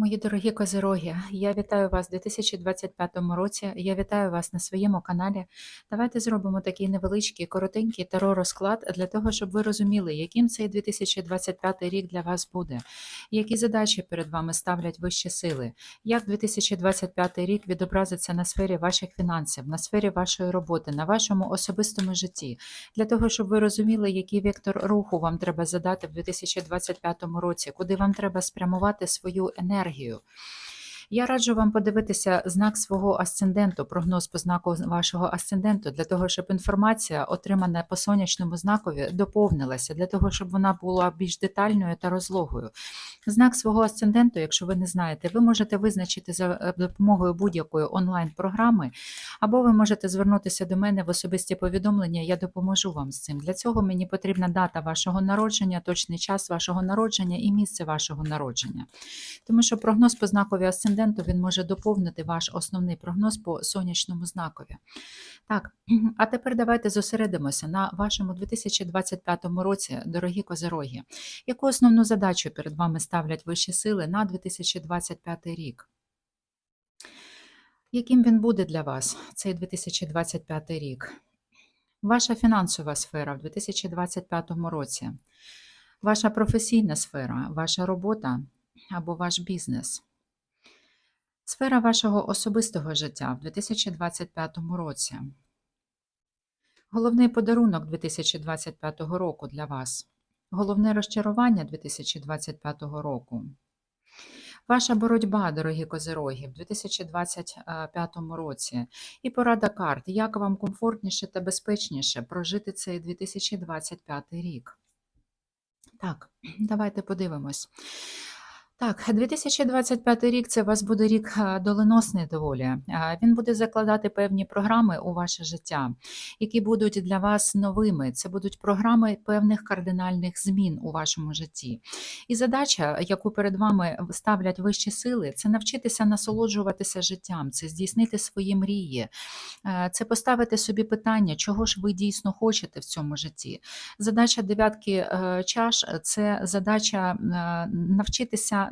Мої дорогі козироги, я вітаю вас у 2025 році. Я вітаю вас на своєму каналі. Давайте зробимо такий невеличкий, коротенький таро-розклад для того, щоб ви розуміли, яким цей 2025 рік для вас буде, які задачі перед вами ставлять вищі сили, як 2025 рік відобразиться на сфері ваших фінансів, на сфері вашої роботи, на вашому особистому житті, для того, щоб ви розуміли, який вектор руху вам треба задати в 2025 році, куди вам треба спрямувати свою енергію енергію. Я раджу вам подивитися знак свого асценденту, прогноз по знаку вашого асценденту, для того, щоб інформація, отримана по сонячному знакові, доповнилася, для того, щоб вона була більш детальною та розлогою. Знак свого асценденту, якщо ви не знаєте, ви можете визначити за е, допомогою будь-якої онлайн-програми, або ви можете звернутися до мене в особисті повідомлення, я допоможу вам з цим. Для цього мені потрібна дата вашого народження, точний час вашого народження і місце вашого народження. Тому що прогноз по знакові асценденту асценденту він може доповнити ваш основний прогноз по сонячному знакові. Так, а тепер давайте зосередимося на вашому 2025 році, дорогі козироги. Яку основну задачу перед вами ставлять вищі сили на 2025 рік? Яким він буде для вас цей 2025 рік? Ваша фінансова сфера в 2025 році, ваша професійна сфера, ваша робота або ваш бізнес. Сфера вашого особистого життя в 2025 році. Головний подарунок 2025 року для вас. Головне розчарування 2025 року. Ваша боротьба, дорогі козироги, в 2025 році. І порада карт, як вам комфортніше та безпечніше прожити цей 2025 рік. Так, давайте подивимось. Так, 2025 рік це у вас буде рік доленосний доволі. Він буде закладати певні програми у ваше життя, які будуть для вас новими. Це будуть програми певних кардинальних змін у вашому житті. І задача, яку перед вами ставлять вищі сили, це навчитися насолоджуватися життям, це здійснити свої мрії, це поставити собі питання, чого ж ви дійсно хочете в цьому житті. Задача дев'ятки е, чаш це задача е,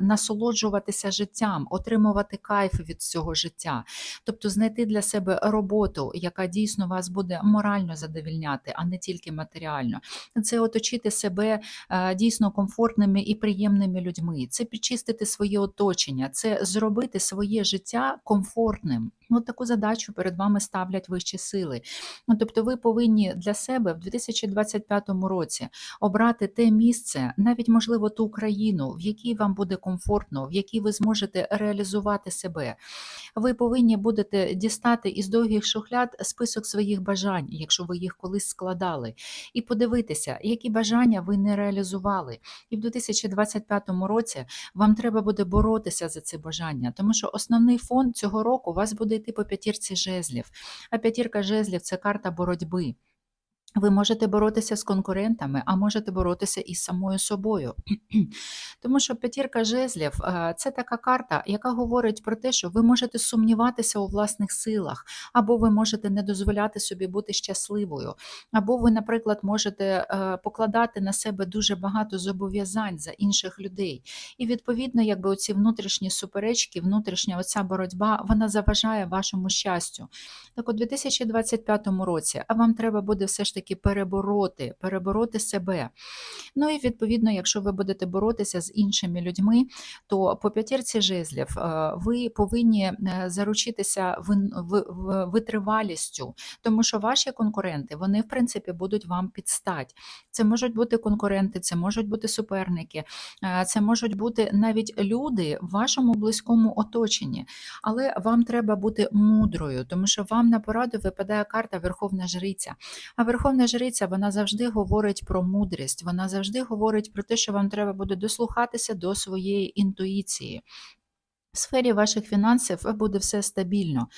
насолоджуватися життям, отримувати кайф від цього життя, тобто знайти для себе роботу, яка дійсно вас буде морально задовільняти, а не тільки матеріально. Це оточити себе е, дійсно комфортними і приємними людьми, це підчистити своє оточення, це зробити своє життя комфортним. От таку задачу перед вами ставлять вищі сили. Тобто, ви повинні для себе в 2025 році обрати те місце, навіть можливо ту країну, в якій вам буде комфортно, в якій ви зможете реалізувати себе. Ви повинні будете дістати із довгих шухляд список своїх бажань, якщо ви їх колись складали, і подивитися, які бажання ви не реалізували. І в 2025 році вам треба буде боротися за ці бажання, тому що основний фон цього року у вас буде йти по п'ятірці жезлів. А п'ятірка жезлів це карта боротьби. Ви можете боротися з конкурентами, а можете боротися із самою собою. Тому що п'ятірка жезлів е, це така карта, яка говорить про те, що ви можете сумніватися у власних силах, або ви можете не дозволяти собі бути щасливою, або ви, наприклад, можете е, покладати на себе дуже багато зобов'язань за інших людей. І відповідно, якби оці внутрішні суперечки, внутрішня оця боротьба, вона заважає вашому щастю. Так у 2025 році, а вам треба буде все ж таки таки перебороти, перебороти себе. Ну і відповідно, якщо ви будете боротися з іншими людьми, то по п'ятірці жезлів е, ви повинні е, заручитися витривалістю, тому що ваші конкуренти вони в принципі будуть вам підстать. Це можуть бути конкуренти, це можуть бути суперники, е, це можуть бути навіть люди в вашому близькому оточенні. Але вам треба бути мудрою, тому що вам на пораду випадає карта Верховна Жриця. А Верховна Верховна Жриця вона завжди говорить про мудрість, вона завжди говорить про те, що вам треба буде дослухатися до своєї інтуїції. В сфері ваших фінансів буде все стабільно.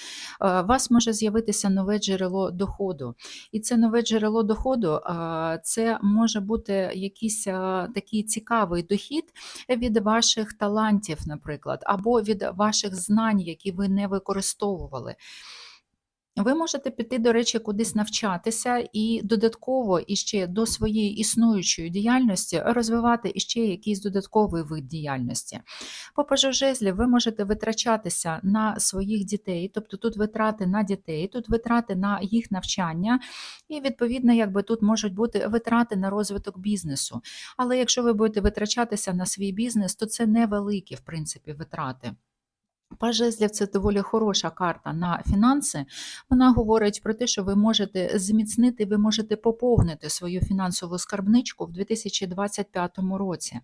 У е, вас може з'явитися нове джерело доходу. І це нове джерело доходу е, це може бути якийсь е, такий цікавий дохід від ваших талантів, наприклад, або від ваших знань, які ви не використовували. Ви можете піти, до речі, кудись навчатися і додатково іще до своєї існуючої діяльності розвивати іще якийсь додатковий вид діяльності. По пажу ви можете витрачатися на своїх дітей, тобто тут витрати на дітей, тут витрати на їх навчання, і відповідно, якби тут можуть бути витрати на розвиток бізнесу. Але якщо ви будете витрачатися на свій бізнес, то це невеликі, в принципі, витрати. Паж жезлів – це доволі хороша карта на фінанси. Вона говорить про те, що ви можете зміцнити, ви можете поповнити свою фінансову скарбничку в 2025 році.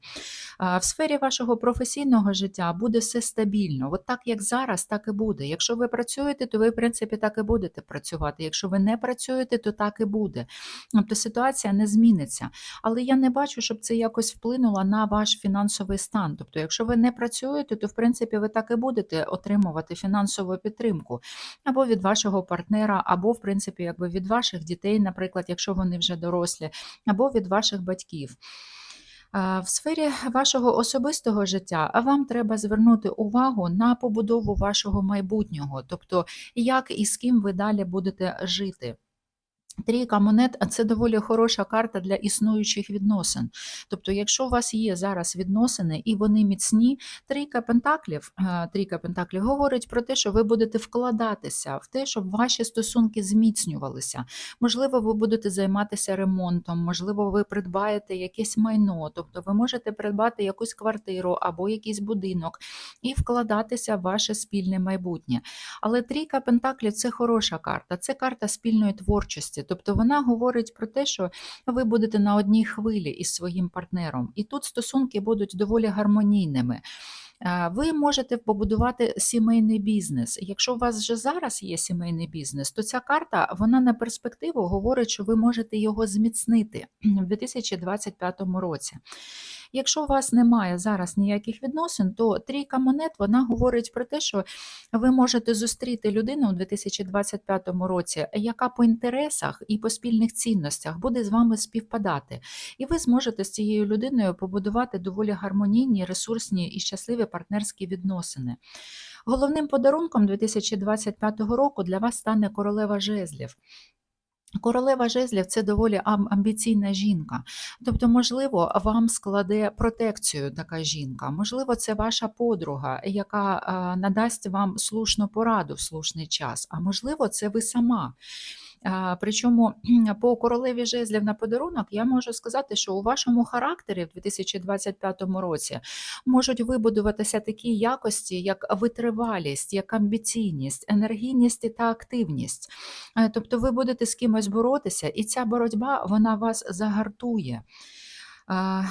В сфері вашого професійного життя буде все стабільно. От так як зараз, так і буде. Якщо ви працюєте, то ви, в принципі, так і будете працювати. Якщо ви не працюєте, то так і буде. Тобто ситуація не зміниться. Але я не бачу, щоб це якось вплинуло на ваш фінансовий стан. Тобто, якщо ви не працюєте, то в принципі ви так і будете отримувати фінансову підтримку або від вашого партнера, або, в принципі, якби від ваших дітей, наприклад, якщо вони вже дорослі, або від ваших батьків. В сфері вашого особистого життя вам треба звернути увагу на побудову вашого майбутнього, тобто як і з ким ви далі будете жити. Трійка монет це доволі хороша карта для існуючих відносин. Тобто, якщо у вас є зараз відносини і вони міцні, трійка пентаклів, е, трійка пентаклів говорить про те, що ви будете вкладатися в те, щоб ваші стосунки зміцнювалися. Можливо, ви будете займатися ремонтом, можливо, ви придбаєте якесь майно, тобто ви можете придбати якусь квартиру або якийсь будинок і вкладатися в ваше спільне майбутнє. Але трійка пентаклів це хороша карта, це карта спільної творчості. Тобто вона говорить про те, що ви будете на одній хвилі із своїм партнером, і тут стосунки будуть доволі гармонійними. Е, Ви можете побудувати сімейний бізнес. Якщо у вас вже зараз є сімейний бізнес, то ця карта вона на перспективу говорить, що ви можете його зміцнити в 2025 році. Якщо у вас немає зараз ніяких відносин, то трійка монет вона говорить про те, що ви можете зустріти людину у 2025 році, яка по інтересах і по спільних цінностях буде з вами співпадати. І ви зможете з цією людиною побудувати доволі гармонійні, ресурсні і щасливі партнерські відносини. Головним подарунком 2025 року для вас стане королева жезлів. Королева жезлів це доволі ам- амбіційна жінка. Тобто, можливо, вам складе протекцію така жінка, можливо, це ваша подруга, яка надасть вам слушну пораду в слушний час, а можливо, це ви сама. Причому по королеві жезлів на подарунок я можу сказати, що у вашому характері в 2025 році можуть вибудуватися такі якості, як витривалість, як амбіційність, енергійність та активність. Е, Тобто ви будете з кимось боротися, і ця боротьба вона вас загартує.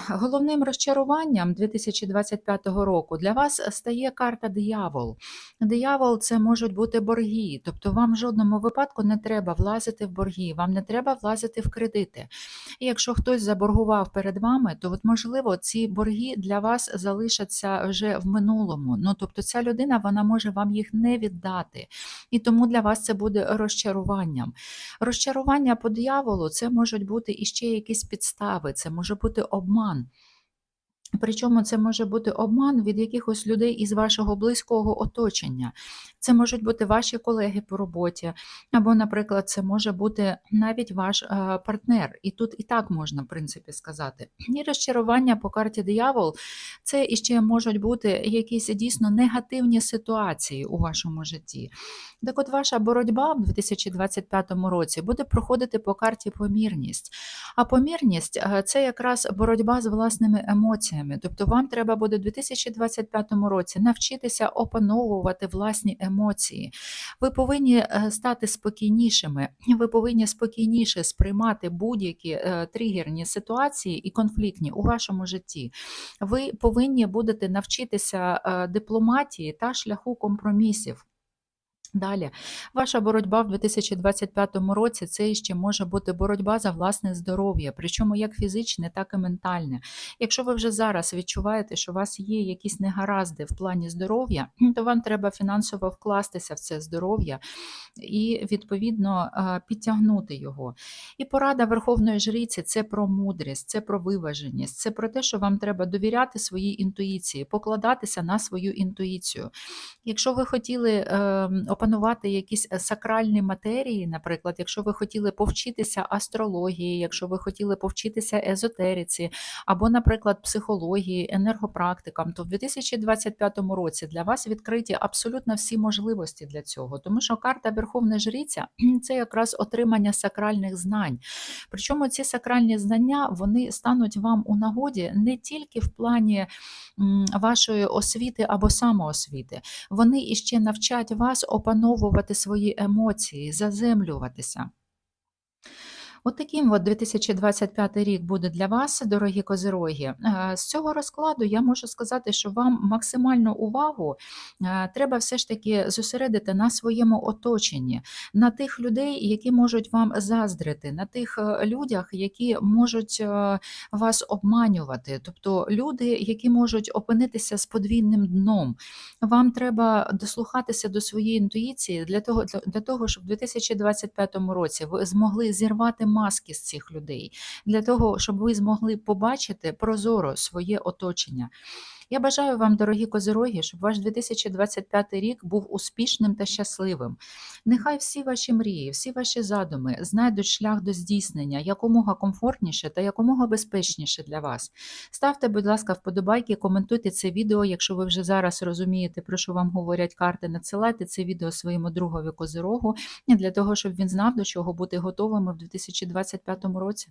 Головним розчаруванням 2025 року для вас стає карта диявол. Диявол це можуть бути борги, тобто вам в жодному випадку не треба влазити в борги, вам не треба влазити в кредити. І якщо хтось заборгував перед вами, то от, можливо ці борги для вас залишаться вже в минулому. Ну тобто ця людина вона може вам їх не віддати, і тому для вас це буде розчаруванням. Розчарування по дияволу це можуть бути іще якісь підстави, це може бути обман. Причому це може бути обман від якихось людей із вашого близького оточення. Це можуть бути ваші колеги по роботі, або, наприклад, це може бути навіть ваш е, партнер. І тут і так можна, в принципі, сказати. І розчарування по карті диявол це іще можуть бути якісь дійсно негативні ситуації у вашому житті. Так от ваша боротьба в 2025 році буде проходити по карті помірність. А помірність е, це якраз боротьба з власними емоціями. Тобто вам треба буде в 2025 році навчитися опановувати власні емоції. Ви повинні е, стати спокійнішими, ви повинні спокійніше сприймати будь-які е, тригерні ситуації і конфліктні у вашому житті. Ви повинні будете навчитися е, дипломатії та шляху компромісів. Далі, ваша боротьба в 2025 році це ще може бути боротьба за власне здоров'я, причому як фізичне, так і ментальне. Якщо ви вже зараз відчуваєте, що у вас є якісь негаразди в плані здоров'я, то вам треба фінансово вкластися в це здоров'я і, відповідно, е, підтягнути його. І порада Верховної Жриці це про мудрість, це про виваженість, це про те, що вам треба довіряти своїй інтуїції, покладатися на свою інтуїцію. Якщо ви хотіли е, опанувати якісь е, сакральні матерії, наприклад, якщо ви хотіли повчитися астрології, якщо ви хотіли повчитися езотериці, або, наприклад, психології, енергопрактикам, то в 2025 році для вас відкриті абсолютно всі можливості для цього, тому що карта Верховна Жриця це якраз отримання сакральних знань. Причому ці сакральні знання вони стануть вам у нагоді не тільки в плані вашої освіти або самоосвіти, вони іще навчать вас опановувати свої емоції, заземлюватися. От таким от 2025 рік буде для вас, дорогі козироги. Е, З цього розкладу я можу сказати, що вам максимальну увагу е, треба все ж таки зосередити на своєму оточенні, на тих людей, які можуть вам заздрити, на тих е, людях, які можуть вас обманювати, тобто люди, які можуть опинитися з подвійним дном. Вам треба дослухатися до своєї інтуїції для того, для, того, щоб в 2025 році ви змогли зірвати маски з цих людей, для того, щоб ви змогли побачити прозоро своє оточення. Я бажаю вам, дорогі козироги, щоб ваш 2025 рік був успішним та щасливим. Нехай всі ваші мрії, всі ваші задуми знайдуть шлях до здійснення якомога комфортніше та якомога безпечніше для вас. Ставте, будь ласка, вподобайки, коментуйте це відео, якщо ви вже зараз розумієте, про що вам говорять карти, надсилайте це відео своєму другові козирогу для того, щоб він знав, до чого бути готовими в 2025 році.